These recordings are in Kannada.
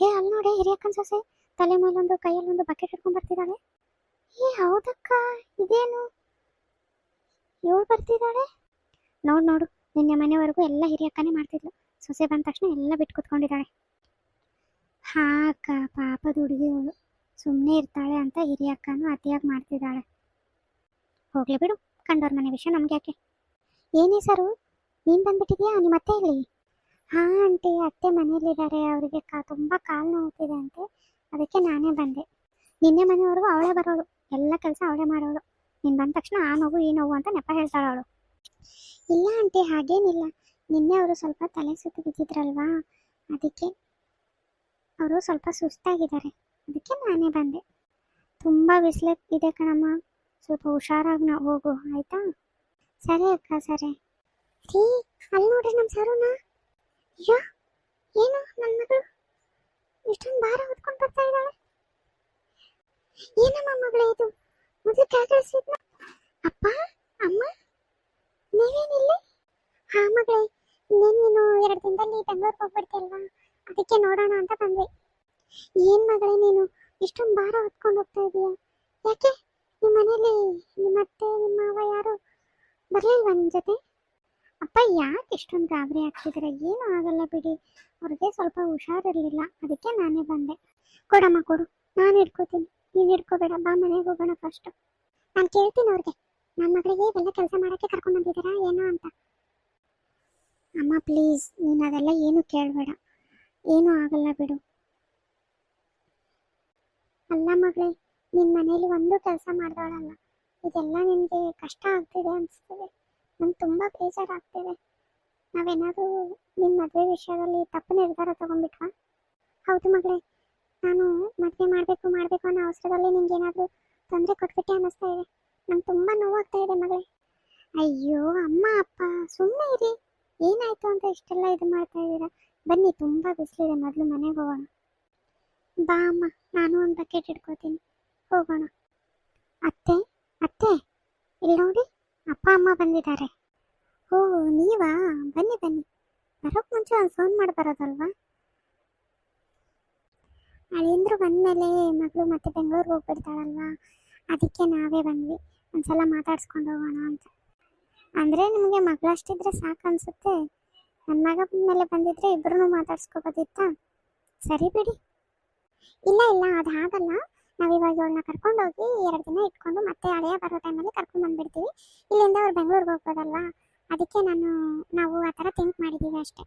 ಏ, ಅಲ್ಲಿ ನೋಡಿ ಹಿರಿಯಕ್ಕನ ಸೊಸೆ. ತಲೆ ಮೇಲೊಂದು ಕೈಯಲ್ಲೊಂದು ಬಕೆಟ್ ಹಿಡ್ಕೊಂಡು ಬರ್ತಿದ್ದಾಳೆ. ಏ, ಹೌದಕ್ಕ, ಇದೇನು? ಇವಳು ಬರ್ತಿದ್ದಾಳೆ? ನೋಡು ನೋಡು, ನಿನ್ನೆ ಮನೆವರೆಗೂ ಎಲ್ಲ ಹಿರಿಯಕ್ಕನೇ ಮಾಡ್ತಿದ್ಲು. ಸೊಸೆ ಬಂದ ತಕ್ಷಣ ಎಲ್ಲ ಬಿಟ್ಟು ಕೂತ್ಕೊಂಡಿದ್ದಾಳೆ. ಹಾ, ಅಕ್ಕ, ಪಾಪದ ಹುಡುಗಿ ಅವಳು. ಸುಮ್ಮನೆ ಇರ್ತಾಳೆ ಅಂತ ಹಿರಿಯಕ್ಕನೂ ಅತಿಯಾಗಿ ಮಾಡ್ತಿದ್ದಾಳೆ. ಹೋಗ್ಲಿ ಬಿಡು, ಕಂಡವ್ರ ಮನೆ ವಿಷಯ ನಮ್ಗೆ ಯಾಕೆ? ಏನೇ ಸರು, ನೀನ್ ಬಂದ್ಬಿಟ್ಟಿದ್ಯಾ? ನಿಮ್ಮ ಮತ್ತೆ ಇಲ್ಲಿ ಹಾ ಆಂಟಿ, ಅತ್ತೆ ಮನೇಲಿದ್ದಾರೆ ಅವರಿಗೆ ಕಾ, ತುಂಬ ಕಾಲು ನೋವುತ್ತಿದೆ ಅಂತೆ ಅದಕ್ಕೆ ನಾನೇ ಬಂದೆ. ನಿನ್ನೆ ಮನೆವರೆಗೂ ಅವಳೇ ಬರೋಳು. ಎಲ್ಲ ಕೆಲಸ ಅವಳೇ ಮಾಡೋಳು. ನೀನು ಬಂದ ತಕ್ಷಣ ಆ ನೋವು, ಈ ನೋವು ಅಂತ ನೆಪ ಹೇಳ್ತಾಳೆ ಅವಳು. ಇಲ್ಲ ಆಂಟಿ, ಹಾಗೇನಿಲ್ಲ. ನಿನ್ನೆ ಅವರು ಸ್ವಲ್ಪ ತಲೆ ಸುತ್ತು ಬಿದ್ದಿದ್ರಲ್ವಾ? ಅದಕ್ಕೆ ಅವರು ಸ್ವಲ್ಪ ಸುಸ್ತಾಗಿದ್ದಾರೆ. ಅದಕ್ಕೆ ನಾನೇ ಬಂದೆ. ತುಂಬ ಬಿಸಿಲು ಇದೆ ಕಣಮ್ಮ. ಸ್ವಲ್ಪ ಹುಷಾರಾಗಿ ನಾವು ಹೋಗು. ಆಯ್ತಾ? ಸರಿ ಅಕ್ಕ, ಸರಿ. ಅಲ್ಲಿ ನೋಡ್ರಿ ನಮ್ಮ ಸರುನ. ಅಯ್ಯೋ, ಏನು ನನ್ನ ಮಗಳು? ಇಷ್ಟೊಂದು ಭಾರ ಹೊತ್ಕೊಂಡು ಬರ್ತಾ ಇದ್ದಾಳೆ. ಏನಮ್ಮ ಮಗಳೇ ಇದು? ಮೊದಲು ಕಾಕಳಿಸಿದ್ನ ಅಪ್ಪ, ಅಮ್ಮ, ನೀವೇನಿಲ್ಲಿ? ಹಾ ಮಗಳೇ ನೀನು ಎರಡು ದಿನದಲ್ಲಿ ಬೆಂಗಳೂರಿಗೆ ಹೋಗ್ಬಿಡ್ತೀಯಲ್ವಾ ಅದಕ್ಕೆ ನೋಡೋಣ ಅಂತ ಬಂದೆ ಏನ್ ಮಗಳೇ ನೀನು? ಇಷ್ಟೊಂದು ಭಾರ ಹೊತ್ಕೊಂಡು ಹೋಗ್ತಾ ಇದೀಯ? ಯಾಕೆ? ನಿಮ್ಮ ಮನೇಲಿ ನಿಮ್ಮ ಅತ್ತೆ ನಿಮ್ಮ ಅವ ಯಾರು ಬರ್ಲಿಲ್ವಾ ನಿಮ್ಮ ಜೊತೆ? ಅಪ್ಪ, ಯಾಕೆ ಇಷ್ಟೊಂದು ಗಾಬರಿ ಆಗ್ತಿದ್ರೆ? ಏನೂ ಆಗಲ್ಲ ಬಿಡಿ. ಅವ್ರಿಗೆ ಸ್ವಲ್ಪ ಹುಷಾರಿರ್ಲಿಲ್ಲ. ಅದಕ್ಕೆ ನಾನೇ ಬಂದೆ. ಕೊಡಮ್ಮ, ಕೊಡು. ನಾನು ಹಿಡ್ಕೋತೀನಿ. ನೀನು ಹಿಡ್ಕೋಬೇಡ. ಬಾ ಮನೆಗೆ ಹೋಗೋಣ ಫಸ್ಟ್ ನಾನು ಕೇಳ್ತೀನಿ ಅವ್ರಿಗೆ. ನನ್ನ ಮಗಳಿಗೆ ಇವೆಲ್ಲ ಕೆಲಸ ಮಾಡೋಕ್ಕೆ ಕರ್ಕೊಂಡು ಬಂದಿದ್ದೀರಾ, ಏನೋ ಅಂತ. ಅಮ್ಮ ಪ್ಲೀಸ್ ನೀನು ಅದೆಲ್ಲ ಏನು ಕೇಳಬೇಡ. ಏನೂ ಆಗಲ್ಲ ಬಿಡು. ಅಲ್ಲ ಮಗಳೇ ನಿನ್ನ ಮನೇಲಿ ಒಂದು ಕೆಲಸ ಮಾಡ್ದವಳಲ್ಲ. ಇದೆಲ್ಲ ನಿನಗೆ ಕಷ್ಟ ಆಗ್ತಿದೆ ಅನಿಸ್ತಿದೆ. ನಂಗೆ ತುಂಬ ಬೇಜಾರಾಗ್ತಿದೆ. ನಾವೇನಾದರೂ ನಿಮ್ಮ ಮದುವೆ ವಿಷಯದಲ್ಲಿ ತಪ್ಪು ನಿರ್ಧಾರ ತಗೊಂಡ್ಬಿಟ್ವಾ? ಹೌದು ಮಗಳೇ. ನಾನು ಮದುವೆ ಮಾಡಬೇಕು ಮಾಡಬೇಕು ಅನ್ನೋ ಅವಸರದಲ್ಲಿ ನಿಂಗೇನಾದರೂ ತೊಂದರೆ ಕೊಟ್ಬಿಟ್ಟೆ ಅನ್ನಿಸ್ತಾ ಇದೆ. ನಂಗೆ ತುಂಬ ನೋವಾಗ್ತಾ ಇದೆ ಮಗಳೇ. ಅಯ್ಯೋ, ಅಮ್ಮ, ಅಪ್ಪ ಸುಮ್ಮನೆ ಇರಿ. ಏನಾಯ್ತು ಅಂತ ಇಷ್ಟೆಲ್ಲ ಇದು ಮಾಡ್ತಾ ಇದ್ದೀರಾ? ಬನ್ನಿ, ತುಂಬ ಬಿಸಿಲಿದೆ ಮೊದಲು ಮನೆಗೆ ಹೋಗೋಣ. ಬಾ ಅಮ್ಮ, ನಾನು ಒಂದು ಬಕೆಟ್ ಇಟ್ಕೋತೀನಿ ಹೋಗೋಣ. ಅತ್ತೆ ಅತ್ತೆ ಇಲ್ಲಿ ನೋಡಿ ಅಮ್ಮ ಬಂದಿದ್ದಾರೆ. ಓ, ನೀವಾ? ಬನ್ನಿ ಬನ್ನಿ. ಬರೋಕ್ ಮುಂಚೆ ಒಂದು ಫೋನ್ ಮಾಡಿ ಬರೋದಲ್ವಾ? ಅಳಿಂದ್ರು ಬಂದಮೇಲೆ ಮಗಳು ಮತ್ತೆ ಬೆಂಗಳೂರಿಗೆ ಹೋಗ್ಬಿಡ್ತಾಳಲ್ವಾ? ಅದಕ್ಕೆ ನಾವೇ ಬಂದ್ವಿ. ಒಂದ್ಸಲ ಮಾತಾಡ್ಸ್ಕೊಂಡು ಹೋಗೋಣ ಅಂತ. ಅಂದ್ರೆ ನಿಮಗೆ ಮಗಳಷ್ಟಿದ್ರೆ ಸಾಕು ಅನ್ಸುತ್ತೆ? ನನ್ನ ಮಗ ಮೇಲೆ ಬಂದಿದ್ರೆ ಇಬ್ಬರೂ ಮಾತಾಡ್ಸ್ಕೋಬೋದಿತ್ತಾ? ಸರಿ ಬಿಡಿ. ಇಲ್ಲ ಇಲ್ಲ ಅದಾಗಲ್ಲ ನಾವು ಇವಾಗ ಕರ್ಕೊಂಡು ಕರ್ಕೊಂಡೋಗಿ ಎರಡು ದಿನ ಇಟ್ಕೊಂಡು ಮತ್ತೆ ಹಳೆಯ ಬರೋ ಟೈಮಲ್ಲಿ ಕರ್ಕೊಂಡು ಬಂದ್ಬಿಡ್ತೀವಿ. ಇಲ್ಲಿಂದ ಅವ್ರು ಬೆಂಗಳೂರಿಗೆ ಹೋಗ್ಬೋದಲ್ಲ ಅದಕ್ಕೆ ನಾನು, ನಾವು ಆ ಥರ ಥಿಂಕ್ ಮಾಡಿದ್ದೀವಿ ಅಷ್ಟೇ.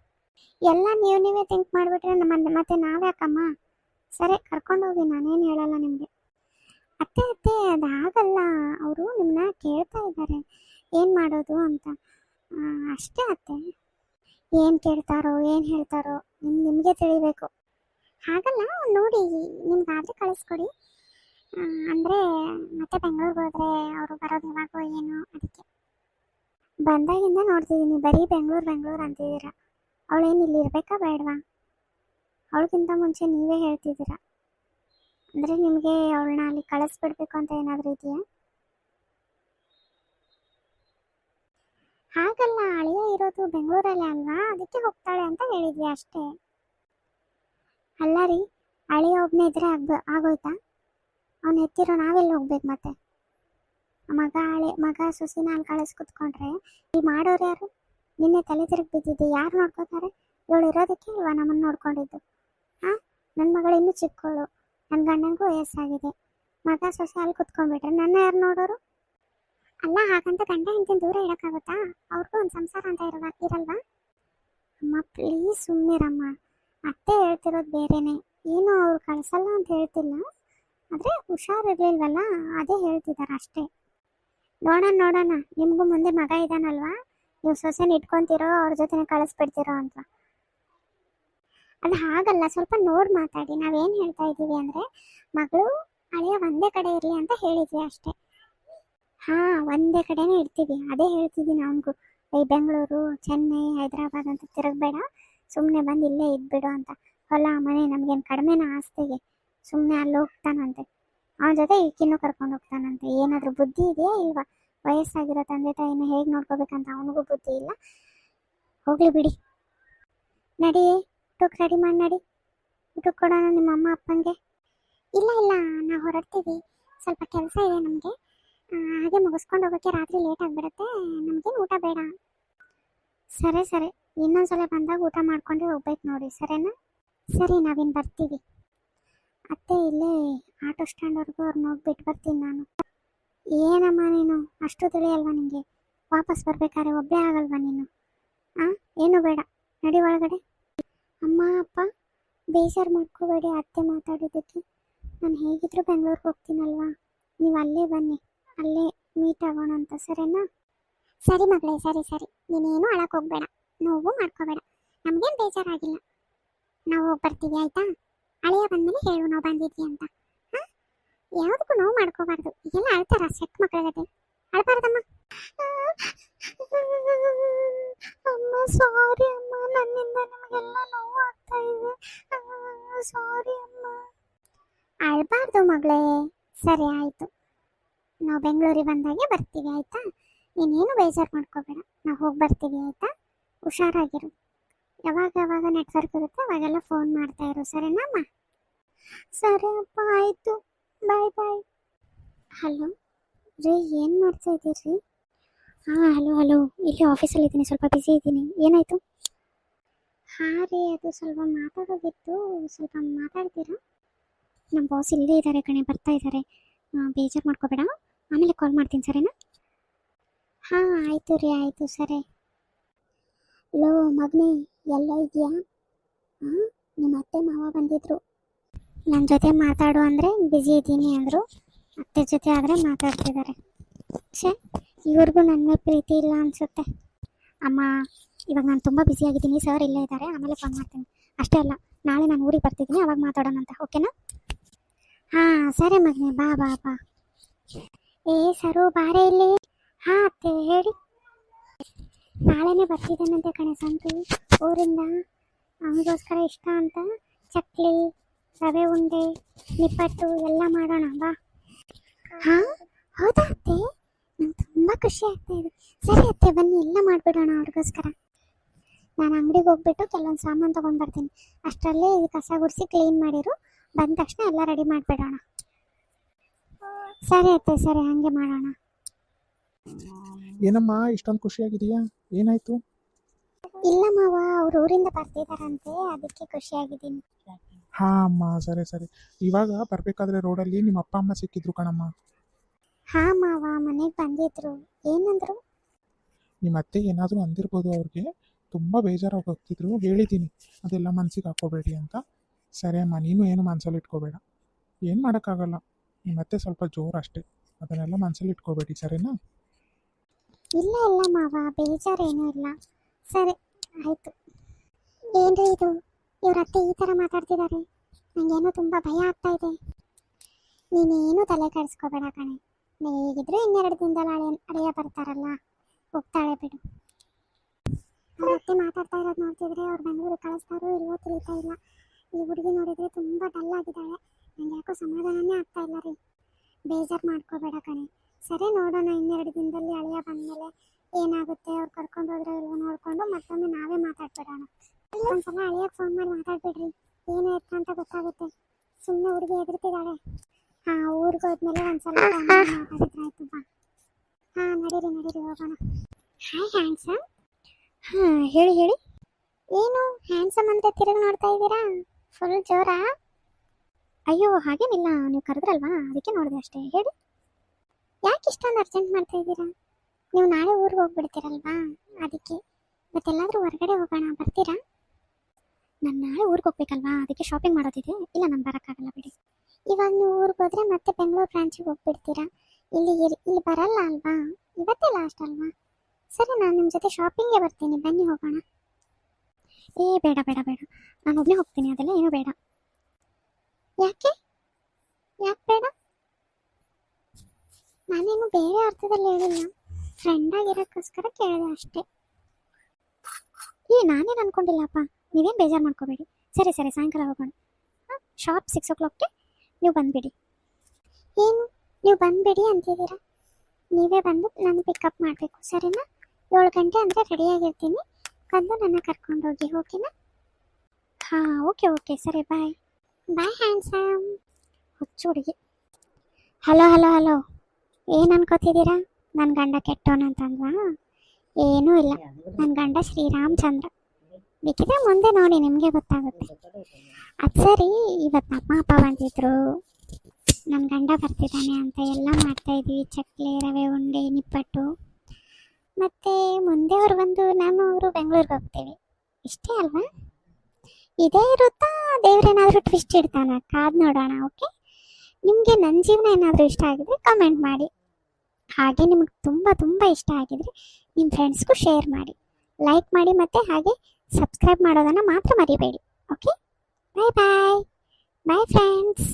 ಎಲ್ಲ ನೀವು ನೀವೇ ಥಿಂಕ್ ಮಾಡಿಬಿಟ್ರೆ ನಮ್ಮ ಮತ್ತೆ ನಾವ್ಯಾಕಮ್ಮ ಸರಿ ಕರ್ಕೊಂಡೋಗಿ ನಾನೇನು ಹೇಳಲ್ಲ ನಿಮಗೆ. ಅತ್ತೆ ಅತ್ತೆ ಅದು ಆಗಲ್ಲ ಅವರು ನಿಮ್ಮನ್ನ ಕೇಳ್ತಾ ಇದ್ದಾರೆ ಏನು ಮಾಡೋದು ಅಂತ. ಅಷ್ಟೇ ಅತ್ತೆ. ಏನು ಕೇಳ್ತಾರೋ, ಏನು ಹೇಳ್ತಾರೋ ನಿಮ್ಗೆ ನಿಮಗೆ ತಿಳಿಬೇಕು. ಹಾಗಲ್ಲ, ನೋಡಿ, ನಿಮ್ಗಾದ್ರೆ ಕಳಿಸ್ಕೊಡಿ. ಅಂದ್ರೆ ಮತ್ತೆ ಬೆಂಗಳೂರಿಗೆ ಹೋದ್ರೆ ಅವರು ಬರೋದು ಯಾವಾಗೋ ಏನು ಅದಕ್ಕೆ. ಬಂದಾಗಿಂದ ನೋಡ್ತಿದ್ದೀನಿ ಬರೀ ಬೆಂಗಳೂರು ಬೆಂಗಳೂರು ಅಂತಿದ್ದೀರಾ ಅವಳೇನು ಇಲ್ಲಿ ಇರ್ಬೇಕಾ ಬೇಡವಾ? ಅವಳಿಗಿಂತ ಮುಂಚೆ ನೀವೇ ಹೇಳ್ತಿದ್ದೀರ ಅಂದರೆ ನಿಮಗೆ ಅವಳನ್ನ ಅಲ್ಲಿ ಕಳಿಸ್ಬಿಡ್ಬೇಕು ಅಂತ ಏನಾದರೂ ಇದೆಯಾ? ಹಾಗಲ್ಲ, ಅಳಿಯ ಇರೋದು ಬೆಂಗಳೂರಲ್ಲಿ ಅಲ್ವಾ? ಅದಕ್ಕೆ ಹೋಗ್ತಾಳೆ ಅಂತ ಹೇಳಿದ್ವಿ ಅಷ್ಟೇ. ಅಲ್ಲ ರೀ, ಅಳಿಯ ಒಬ್ಬನೇ ಇದ್ರೆ ಆಗೋಯ್ತಾ? ಅವ್ನು ಎತ್ತಿರೋ ನಾವೆಲ್ಲಿ ಹೋಗ್ಬೇಕು ಮತ್ತೆ? ಮಗ ಹಳೆ ಮಗ ಸೊಸಿನ ಅಲ್ಲಿ ಕಳಿಸ್ ಕುತ್ಕೊಂಡ್ರೆ ಇಲ್ಲಿ ಮಾಡೋರು ಯಾರು? ನಿನ್ನೆ ತಲೆ ತಿರುಗಿ ಬಿದ್ದಿದ್ದು, ಯಾರು ನೋಡ್ಕೋತಾರೆ? ಇವಳು ಇರೋದಕ್ಕೆ ಇಲ್ವಾ ನಮ್ಮನ್ನು ನೋಡ್ಕೊಂಡಿದ್ದು? ಹಾ ನನ್ನ ಮಗಳು ಇನ್ನೂ ಚಿಕ್ಕವಳು ನನ್ನ ಗಂಡನಿಗೂ ವಯಸ್ಸಾಗಿದೆ. ಮಗ ಸೊಸೆ ಅಲ್ಲಿ ಕುತ್ಕೊಂಡ್ಬಿಟ್ರೆ ನನ್ನ ಯಾರು ನೋಡೋರು? ಅಲ್ಲ, ಹಾಗಂತ ಗಂಡ ಹೆಂಡತಿನ ದೂರ ಇಡಕ್ಕಾಗುತ್ತಾ ಅವ್ರಿಗೂ ಒಂದು ಸಂಸಾರ ಅಂತ ಇರಲ್ಲ ಇರಲ್ವಾ? ಅಮ್ಮ ಪ್ಲೀಸ್ ಸುಮ್ಮನಿರಮ್ಮ ಅತ್ತೆ ಹೇಳ್ತಿರೋದು ಬೇರೆನೆ. ಏನು ಅವ್ರು ಕಳಿಸಲ್ಲ ಅಂತ ಹೇಳ್ತಿಲ್ಲ. ಆದರೆ ಹುಷಾರಿರ್ಲಿಲ್ವಲ್ಲ? ಅದೇ ಹೇಳ್ತಿದ್ದಾರೆ ಅಷ್ಟೇ. ನೋಡೋಣ ನೋಡೋಣ. ನಿಮಗೂ ಮುಂದೆ ಮಗ ಇದ್ದಾನಲ್ವಾ ನೀವು ಸೊಸೆನ ಇಟ್ಕೊಂತೀರೋ, ಅವ್ರ ಜೊತೆನೆ ಕಳಿಸ್ಬಿಡ್ತೀರೋ ಅಂತ. ಅದು ಹಾಗಲ್ಲ. ಸ್ವಲ್ಪ ನೋಡಿ ಮಾತಾಡಿ. ನಾವೇನು ಹೇಳ್ತಾ ಇದ್ದೀವಿ ಅಂದರೆ, ಮಗಳು ಅಳಿಯ ಒಂದೇ ಕಡೆ ಇರಲಿ ಅಂತ ಹೇಳಿದ್ವಿ ಅಷ್ಟೇ. ಹಾಂ, ಒಂದೇ ಕಡೆನೇ ಇಡ್ತೀವಿ ಅದೇ ಹೇಳ್ತಿದ್ದೀನಿ ಅವನಿಗೂ ಈ ಬೆಂಗಳೂರು, ಚೆನ್ನೈ, ಹೈದರಾಬಾದ್ ಅಂತ ತಿರುಗಬೇಡ. ಸುಮ್ಮನೆ ಬಂದು ಇಲ್ಲೇ ಇದ್ಬಿಡು ಅಂತ. ಹೊಲ ಮನೆ ನಮಗೇನು ಕಡಿಮೆನ ಆಸ್ತಿಗೆ? ಸುಮ್ಮನೆ ಅಲ್ಲಿ ಹೋಗ್ತಾನಂತೆ. ಅವನ ಜೊತೆ ಈಕಿನೂ ಕರ್ಕೊಂಡು ಹೋಗ್ತಾನಂತೆ. ಏನಾದರೂ ಬುದ್ಧಿ ಇದೆಯಾ ಇಲ್ವಾ? ವಯಸ್ಸಾಗಿರೋ ತಂದೆ ತಾಯಿನ ಹೇಗೆ ನೋಡ್ಕೋಬೇಕಂತ ಅವನಿಗೂ ಬುದ್ಧಿ ಇಲ್ಲ. ಹೋಗ್ಲಿ ಬಿಡಿ. ನಡಿ, ಊಟಕ್ಕೆ ರೆಡಿ ಮಾಡಿ, ನಡಿ. ಊಟಕ್ಕೆ ಕೊಡೋಣ ನಿಮ್ಮ ಅಮ್ಮ ಅಪ್ಪಂಗೆ. ಇಲ್ಲ ಇಲ್ಲ, ನಾವು ಹೊರಡ್ತೀವಿ. ಸ್ವಲ್ಪ ಕೆಲಸ ಇದೆ ನಮಗೆ. ಹಾಗೆ ಮುಗಿಸ್ಕೊಂಡು ಹೋಗೋಕ್ಕೆ ರಾತ್ರಿ ಲೇಟ್ ಆಗಿಬಿಡುತ್ತೆ. ನಮಗೇನು ಊಟ ಬೇಡ. ಸರಿ ಸರಿ. ಇನ್ನೊಂದ್ಸಲ ಬಂದಾಗ ಊಟ ಮಾಡ್ಕೊಂಡು ಹೋಗ್ಬೇಕು ನೋಡಿ. ಸರಿನಾ? ಸರಿ ನಾವಿನ್ನು ಬರ್ತೀವಿ. ಅತ್ತೆ ಇಲ್ಲೇ ಆಟೋ ಸ್ಟ್ಯಾಂಡ್ವರೆಗೂ ಅವ್ರನ್ನ ಹೋಗ್ಬಿಟ್ಟು ಬರ್ತೀನಿ ನಾನು. ಏನಮ್ಮ ನೀನು? ಅಷ್ಟು ತಿಳಿಯಲ್ವಾ ನಿಮಗೆ ವಾಪಸ್ ಬರ್ಬೇಕಾದ್ರೆ ಒಬ್ಬಳೇ ಆಗಲ್ವಾ ನೀನು? ಆ? ಏನು ಬೇಡ. ನಡಿ ಒಳಗಡೆ. ಅಮ್ಮ, ಅಪ್ಪ ಬೇಜಾರು ಮಾಡ್ಕೋಬೇಡಿ ಅತ್ತೆ ಮಾತಾಡಿದ್ದಕ್ಕೆ. ನಾನು ಹೇಗಿದ್ರು ಬೆಂಗಳೂರಿಗೆ ಹೋಗ್ತೀನಲ್ವಾ? ನೀವು ಅಲ್ಲೇ ಬನ್ನಿ. ಅಲ್ಲೇ ಮೀಟ್ ಆಗೋಣ ಅಂತ, ಸರಿನಾ? ಸರಿ ಮಗಳೇ, ಸರಿ ಸರಿ. ನೀನೇನು ಅಳಕ್ಕೆ ಹೋಗ್ಬೇಡ. ನೋವು ಮಾಡ್ಕೋಬೇಡ. ನಮಗೇನು ಬೇಜಾರಾಗಿಲ್ಲ. ನಾವು ಬರ್ತೀವಿ, ಆಯ್ತಾ? ಅಳಿಯ ಬಂದ್ಮೇಲೆ ಹೇಳು ನಾವು ಬಂದಿದ್ವಿ ಅಂತ. ಹಾಂ? ಯಾವುದಕ್ಕೂ ನೋವು ಮಾಡ್ಕೋಬಾರ್ದು. ಎಲ್ಲ ಅಳ್ತಾರ ಸೆಟ್ ಮಕ್ಕಳಿಗೆ ಅಳ್ಬಾರ್ದಮ್ಮ. ಅಮ್ಮ ಸಾರಿ ಅಮ್ಮ. ನನ್ನಿಂದ ನಿಮಗೆಲ್ಲ ನೋವು ಆಗ್ತಾ ಇದೆ. ಸಾರಿ ಅಮ್ಮ. ಅಳ್ಬಾರ್ದು ಮಗಳೇ. ಸರಿ ಆಯಿತು. ನಾವು ಬೆಂಗಳೂರಿಗೆ ಬಂದಾಗೆ ಬರ್ತೀವಿ ಆಯಿತಾ? ನೀನೇನು ಬೇಜಾರು ಮಾಡ್ಕೋಬೇಡ. ನಾವು ಹೋಗಿ ಬರ್ತೀವಿ ಆಯಿತಾ? ಹುಷಾರಾಗಿರು. ಯಾವಾಗ ಯಾವಾಗ ನೆಟ್ವರ್ಕ್ ಇರುತ್ತೆ, ಅವಾಗೆಲ್ಲ ಫೋನ್ ಮಾಡ್ತಾ ಇರು ಸರಿನಮ್ಮ ಸರಿ ಅಪ್ಪ, ಆಯಿತು. ಬಾಯ್ ಬಾಯ್ ಹಲೋ ರೀ, ಏನು ಮಾಡ್ತಾ ಇದ್ದೀರಿ? ಹಾಂ ಹಲೋ ಹಲೋ ಇಲ್ಲಿ ಆಫೀಸಲ್ಲಿ ಇದ್ದೀನಿ, ಸ್ವಲ್ಪ ಬ್ಯುಸಿ ಇದ್ದೀನಿ. ಏನಾಯಿತು? ಹಾಂ ರೀ, ಅದು ಸ್ವಲ್ಪ ಮಾತಾಡೋದಿತ್ತು. ಸ್ವಲ್ಪ ಮಾತಾಡ್ತೀರಾ? ನಮ್ಮ ಬಾಸ್ ಇಲ್ಲೇ ಇದ್ದಾರೆ ಕಣೆ, ಬರ್ತಾ ಇದ್ದಾರೆ ಬೇಜಾರು ಮಾಡ್ಕೋಬೇಡ. ಆಮೇಲೆ ಕಾಲ್ ಮಾಡ್ತೀನಿ, ಸರಿನಾ? ಹಾಂ, ಆಯಿತು ರೀ, ಆಯಿತು, ಸರಿ. ಲೋ, ಮಗನೇ, ಎಲ್ಲ ಇದೆಯಾ? ಹಾಂ ನಿಮ್ಮ ಅತ್ತೆ ಮಾವ ಬಂದಿದ್ರು. ನನ್ನ ಜೊತೆ ಮಾತಾಡು ಅಂದರೆ ಬಿಜಿ ಇದ್ದೀನಿ ಅಂದರು. ಅತ್ತೆ ಜೊತೆ ಆದರೆ ಮಾತಾಡ್ತಿದ್ದಾರೆ ಛೇ, ಇವ್ರಿಗೂ ನನ್ನ ಪ್ರೀತಿ ಇಲ್ಲ ಅನಿಸುತ್ತೆ. ಅಮ್ಮ, ಇವಾಗ ನಾನು ತುಂಬ ಆಗಿದ್ದೀನಿ ಸರ್ ಇಲ್ಲೇ ಇದ್ದಾರೆ, ಆಮೇಲೆ ಫೋನ್ ಮಾಡ್ತೀನಿ. ಅಷ್ಟೇ ಅಲ್ಲ, ನಾಳೆ ನಾನು ಊರಿಗೆ ಬರ್ತಿದ್ದೀನಿ, ಅವಾಗ ಮಾತಾಡೋಣ ಅಂತ ಓಕೆನಾ ಹಾಂ, ಸರಿ ಮಗನೇ, ಬಾ ಬಾ ಬಾ. ಏ, ಸರು, ಬಾರೇ ಇಲ್ಲಿ. ಹಾಂ, ಅತ್ತೆ, ಹೇಳಿ. ನಾಳೆನೇ ಬರ್ತಿದ್ದೇನಂತೆ ಕಣೆ ಸಂತು. ಊರಿಂದ ಅವನಿಗೋಸ್ಕರ ಇಷ್ಟ ಅಂತ ಚಕ್ಲಿ, ರವೆ ಉಂಡೆ, ನಿಪ್ಪಟ್ಟು ಎಲ್ಲ ಮಾಡೋಣ, ಬಾ. ಹಾಂ? ಹೌದಾ ಅತ್ತೆ? ನಂಗೆ ತುಂಬ ಖುಷಿ ಆಗ್ತಾ ಇದೆ. ಸರಿ ಅತ್ತೆ, ಬನ್ನಿ, ಎಲ್ಲ ಮಾಡಿಬಿಡೋಣ ಅವ್ರಿಗೋಸ್ಕರ. ನಾನು ಅಂಗಡಿಗೆ ಹೋಗ್ಬಿಟ್ಟು ಕೆಲವೊಂದು ಸಾಮಾನು ತೊಗೊಂಡು ಬರ್ತೀನಿ. ಅಷ್ಟರಲ್ಲೇ ಕಸ ಗುಡಿಸಿ ಕ್ಲೀನ್ ಮಾಡಿರು. ಬಂದ ತಕ್ಷಣ ಎಲ್ಲ ರೆಡಿ ಮಾಡಿಬಿಡೋಣ. ಸರಿ ಅತ್ತೆ, ಸರಿ, ಹಾಗೆ ಮಾಡೋಣ. ಏನಮ್ಮ, ಇಷ್ಟೊಂದು ಖುಷಿಯಾಗಿದೆಯಾ? ಏನಾಯ್ತು? ಇಲ್ಲ ಮಾವ ಅವ್ರ ಊರಿಂದ ಬರ್ತಿದಾರಂತೆ ಅದಕ್ಕೆ ಖುಷಿಯಾಗಿದ್ದೀನಿ. ಹಾ ಅಮ್ಮ ಸರಿ ಸರಿ. ಇವಾಗ ಬರ್ಬೇಕಾದ್ರೆ ರೋಡಲ್ಲಿ ನಿಮ್ಮ ಅಪ್ಪ ಅಮ್ಮ ಸಿಕ್ಕಿದ್ರು ಕಣಮ್ಮ. ಹಾ ಮಾವ ಮನೆಗೆ ಬಂದಿದ್ರು. ಏನಂದ್ರು? ನಿಮ್ಮ ಅತ್ತೆ ಏನಾದರೂ ಅಂದಿರ್ಬೋದು ಅವ್ರಿಗೆ. ತುಂಬ ಬೇಜಾರಾಗಿ ಹೋಗ್ತಿದ್ರು. ಹೇಳಿದ್ದೀನಿ ಅದೆಲ್ಲ ಮನ್ಸಿಗೆ ಹಾಕೋಬೇಡಿ ಅಂತ. ಸರಿ ಅಮ್ಮ ನೀನು ಏನು ಮನ್ಸಲ್ಲಿ ಇಟ್ಕೋಬೇಡ. ಏನು ಮಾಡೋಕ್ಕಾಗಲ್ಲ. ನಿಮ್ಮ ಅತ್ತೆ ಸ್ವಲ್ಪ ಜೋರು ಅಷ್ಟೇ. ಅದನ್ನೆಲ್ಲ ಮನಸ್ಸಲ್ಲಿ ಇಟ್ಕೋಬೇಡಿ ಸರಿನಾ? ಇಲ್ಲ ಇಲ್ಲ ಮಾವ ಬೇಜಾರೇನೂ ಇಲ್ಲ. ಸರಿ, ಆಯ್ತು. ಏನ್ರಿ ಇದು? ಇವ್ರ ಅತ್ತೆ ಈ ಥರ ಮಾತಾಡ್ತಿದ್ದಾರೆ ನನಗೇನೋ ತುಂಬ ಭಯ ಆಗ್ತಾ ಇದೆ. ನೀನೇನು ತಲೆ ಕೆಡಿಸ್ಕೋಬೇಡ ಕಣೆ. ಹೇಗಿದ್ರು ಇನ್ನೆರಡು ದಿನದಲ್ಲಿ ಅಳೆ ಅಳಿಯ ಬರ್ತಾರಲ್ಲ, ಹೋಗ್ತಾಳೆ ಬಿಡು. ಅವ್ರ ಅತ್ತೆ ಮಾತಾಡ್ತಾ ಇರೋದು ನೋಡ್ತಿದ್ರೆ ಅವ್ರು ಬೆಂಗಳೂರು ಕಳಿಸ್ತಾರೋ ಇಲ್ವೋ ತಿಳಿತಾ ಇಲ್ಲ. ಈ ಹುಡುಗಿ ನೋಡಿದ್ರೆ ತುಂಬ ಡಲ್ ಆಗಿದ್ದಾಳೆ. ನಂಗೆ ಯಾಕೋ ಸಮಾಧಾನನೇ ಆಗ್ತಾ ಇಲ್ಲ ರೀ. ಬೇಜಾರು ಮಾಡ್ಕೋಬೇಡ ಕಣೆ. ಸರಿ ನೋಡೋಣ, ಇನ್ನೆರಡು ದಿನದಲ್ಲಿ ಅಳಿಯ ಬಂದಮೇಲೆ ಏನಾಗುತ್ತೆ, ಅವ್ರು ಕರ್ಕೊಂಡು ಹೋದ್ರೆ ಇಲ್ವೋ ನೋಡ್ಕೊಂಡು ಮತ್ತೊಮ್ಮೆ ನಾವೇ ಮಾತಾಡ್ಬಿಡೋಣ. ಒಂದ್ಸಲ ಅಳಿಯಕ್ಕೆ ಫೋನ್ ಮಾಡಿ ಮಾತಾಡ್ಬಿಡ್ರಿ, ಏನು ಎತ್ತ ಅಂತ ಗೊತ್ತಾಗುತ್ತೆ. ಸುಮ್ಮನೆ ಹುಡುಗಿ ಎದುರ್ತಿದ್ದಾಳೆ ಹಾಂ, ಊರಿಗೆ ಹೋದ್ಮೇಲೆ ಒಂದ್ಸಲ ಮಾತಾಡಿದ್ರೆ ಆಯ್ತು, ಬಾ. ಹಾಂ, ನಡೀರಿ ನಡೀರಿ, ಹೋಗೋಣ. ಹಾಯ್ ಹ್ಯಾಂಡ್ಸಮ್ ಹಾಂ, ಹೇಳಿ ಹೇಳಿ. ಏನು ಹ್ಯಾಂಡ್ಸಮ್ ಅಂತ ತಿರುಗಿ ನೋಡ್ತಾ ಇದ್ದೀರಾ? ಫುಲ್ ಜೋರಾ? ಅಯ್ಯೋ, ಹಾಗೇನಿಲ್ಲ, ನೀವು ಕರೆದ್ರಲ್ವಾ? ಅದಕ್ಕೆ ನೋಡಿದೆ ಅಷ್ಟೇ. ಹೇಳಿ. ಯಾಕೆ ಇಷ್ಟೊಂದು ಅರ್ಜೆಂಟ್ ಮಾಡ್ತಾ ಇದ್ದೀರಾ? ನೀವು ನಾಳೆ ಊರಿಗೆ ಹೋಗ್ಬಿಡ್ತೀರಲ್ವಾ? ಅದಕ್ಕೆ ಮತ್ತೆಲ್ಲಾದರೂ ಹೊರಗಡೆ ಹೋಗೋಣ, ಬರ್ತೀರಾ? ನಾನು ನಾಳೆ ಊರಿಗೆ ಹೋಗ್ಬೇಕಲ್ವಾ? ಅದಕ್ಕೆ ಶಾಪಿಂಗ್ ಮಾಡೋದಿದೆ. ಇಲ್ಲ, ನಾನು ಬರೋಕ್ಕಾಗಲ್ಲ ಬಿಡಿ. ಇವಾಗ ನೀವು ಊರಿಗೆ ಹೋದರೆ ಮತ್ತೆ ಬೆಂಗಳೂರು ಬ್ರಾಂಚಿಗೆ ಹೋಗ್ಬಿಡ್ತೀರಾ? ಇಲ್ಲಿ ಇಲ್ಲಿ ಬರಲ್ಲ ಅಲ್ವಾ? ಇವತ್ತೇ ಲಾಸ್ಟ್ ಅಲ್ವಾ? ಸರಿ, ನಾನು ನಿಮ್ಮ ಜೊತೆ ಶಾಪಿಂಗೇ ಬರ್ತೀನಿ. ಬನ್ನಿ, ಹೋಗೋಣ. ಏ, ಬೇಡ ಬೇಡ ಬೇಡ. ನಾನು ಒಬ್ಬನೇ ಹೋಗ್ತೀನಿ. ಅದೆಲ್ಲ ಏನೂ ಬೇಡ. ಯಾಕೆ? ಅರ್ಥದಲ್ಲಿ ಹೇಳಿಲ್ಲ. ಫ್ರೆಂಡ್ ಆಗಿರೋಕ್ಕೋಸ್ಕರ ಕೇಳಿದೆ ಅಷ್ಟೇ. ಏ, ನಾನೇನು ಅನ್ಕೊಂಡಿಲ್ಲಪ್ಪ? ನೀವೇನು ಬೇಜಾರು ಮಾಡ್ಕೋಬೇಡಿ. ಸರಿ ಸರಿ, ಸಾಯಂಕಾಲ ಹೋಗೋಣ. ಶಾರ್ಪ್ ಸಿಕ್ಸ್ ಓ ಕ್ಲಾಕ್ಗೆ ನೀವು ಬಂದುಬಿಡಿ. ಏನು? ನೀವು ಬಂದುಬಿಡಿ ಅಂತಿದ್ದೀರಾ? ನೀವೇ ಬಂದು ನಾನು ಪಿಕಪ್ ಮಾಡಬೇಕು, ಸರಿನಾ? ಏಳು ಗಂಟೆ ಅಂದರೆ ರೆಡಿಯಾಗಿರ್ತೀನಿ ಬಂದು ನನ್ನ ಕರ್ಕೊಂಡೋಗಿ ಓಕೆನಾ? ಹಾಂ, ಓಕೆ ಓಕೆ, ಸರಿ ಬಾಯ್ ಬಾಯ್ ಹ್ಯಾಂಡ್ಸಮ್ ಹುಚ್ಚು ಹುಡುಗಿ. ಹಲೋ ಹಲೋ ಹಲೋ ಏನು ಅನ್ಕೋತಿದ್ದೀರಾ? ನನ್ನ ಗಂಡ ಕೆಟ್ಟವನಂತಂದ್ವಾ ಏನೂ ಇಲ್ಲ. ನನ್ನ ಗಂಡ ಶ್ರೀರಾಮಚಂದ್ರ. ಬೇಕಿದ್ರೆ ಮುಂದೆ ನೋಡಿ, ನಿಮಗೆ ಗೊತ್ತಾಗುತ್ತೆ. ಅದು ಸರಿ ಇವತ್ತು ಅಮ್ಮ ಅಪ್ಪ ಬಂದಿದ್ರು. ನನ್ನ ಗಂಡ ಬರ್ತಿದ್ದಾನೆ ಅಂತ ಎಲ್ಲ ಮಾಡ್ತಾ ಇದ್ವಿ. ಚಕ್ಲಿ, ರವೆ, ಉಂಡೆ, ನಿಪ್ಪಟ್ಟು. ಮತ್ತು ಮುಂದೆ ಅವ್ರು ಬಂದು ನಾನು ಅವರು ಬೆಂಗಳೂರಿಗೆ ಹೋಗ್ತೇವೆ. ಇಷ್ಟೇ ಅಲ್ವಾ? ಇದೇ ಇರುತ್ತಾ? ದೇವ್ರೇನಾದರೂ ಟ್ವಿಸ್ಟ್ ಇಡ್ತಾನ? ಕಾದ್ ನೋಡೋಣ ಓಕೆ ನಿಮಗೆ ನನ್ನ ಜೀವನ ಏನಾದರೂ ಇಷ್ಟ ಆಗಿದ್ರೆ ಕಮೆಂಟ್ ಮಾಡಿ. ಹಾಗೆ ನಿಮಗೆ ತುಂಬ ತುಂಬ ಇಷ್ಟ ಆಗಿದ್ರೆ ನಿಮ್ಮ ಫ್ರೆಂಡ್ಸ್ಗೂ ಶೇರ್ ಮಾಡಿ ಲೈಕ್ ಮಾಡಿ ಮತ್ತು ಹಾಗೆ ಸಬ್ಸ್ಕ್ರೈಬ್ ಮಾಡೋದನ್ನು ಮಾತ್ರ ಮರಿಬೇಡಿ. ಓಕೆ ಬಾಯ್ ಬಾಯ್ ಬಾಯ್ ಫ್ರೆಂಡ್ಸ್